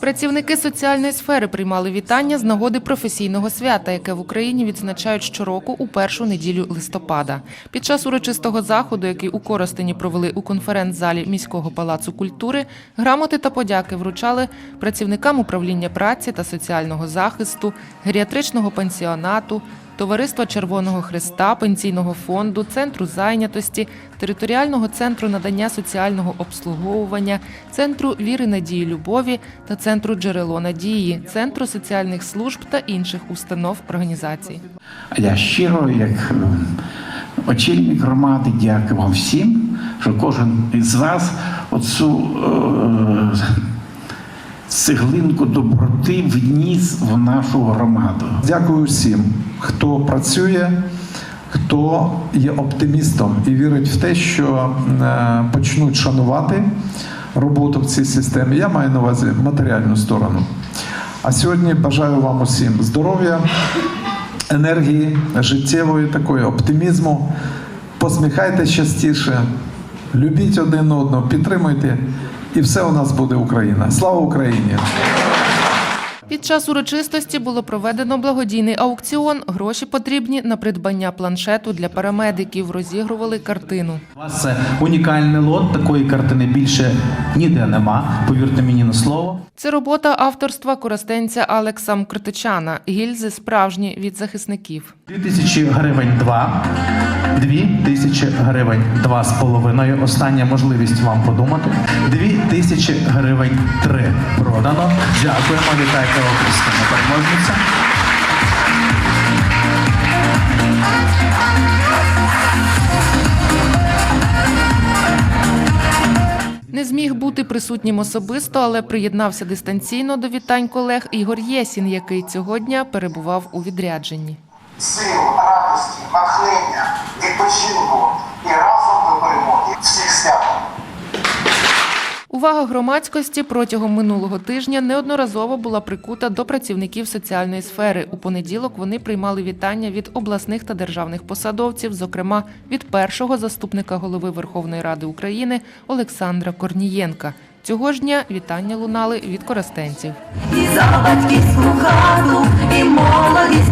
Працівники соціальної сфери приймали вітання з нагоди професійного свята, яке в Україні відзначають щороку у першу неділю листопада. Під час урочистого заходу, який у Коростені провели у конференц-залі міського палацу культури, грамоти та подяки вручали працівникам управління праці та соціального захисту, геріатричного пансіонату. Товариства Червоного Христа, Пенсійного фонду, Центру зайнятості, територіального центру надання соціального обслуговування, Центру віри надії любові та Центру джерело надії, Центру соціальних служб та інших установ організацій. Я щиро, як е, очільник громади, дякую вам всім, що кожен із вас оцю е, цеглинку доброти вніс в нашу громаду. Дякую всім, хто працює, хто є оптимістом і вірить в те, що е, почнуть шанувати роботу в цій системі. Я маю на увазі матеріальну сторону. А сьогодні бажаю вам усім здоров'я, енергії, життєвої такої оптимізму. Посміхайтеся частіше, любіть один одного, підтримуйте, і все у нас буде Україна. Слава Україні! Під час урочистості було проведено благодійний аукціон. Гроші потрібні на придбання планшету для парамедиків. Розігрували картину. У вас це унікальний лот, такої картини більше ніде нема. Повірте мені на слово. Це робота авторства коростенця Алекса Мкртичана. Гільзи справжні від захисників. 2000 гривень два, 2000 гривень два з половиною. Остання можливість вам подумати. 2000 гривень три продано. Дякуємо, вітайте Окрістина переможниця. Не зміг бути присутнім особисто, але приєднався дистанційно до вітань колег Ігор Єсін, який цього дня перебував у відрядженні. сил, радості, натхнення, відпочинку Увага громадськості протягом минулого тижня неодноразово була прикута до працівників соціальної сфери. У понеділок вони приймали вітання від обласних та державних посадовців, зокрема від першого заступника голови Верховної Ради України Олександра Корнієнка. Цього ж дня вітання лунали від коростенців. І за батьківську хату, і молодість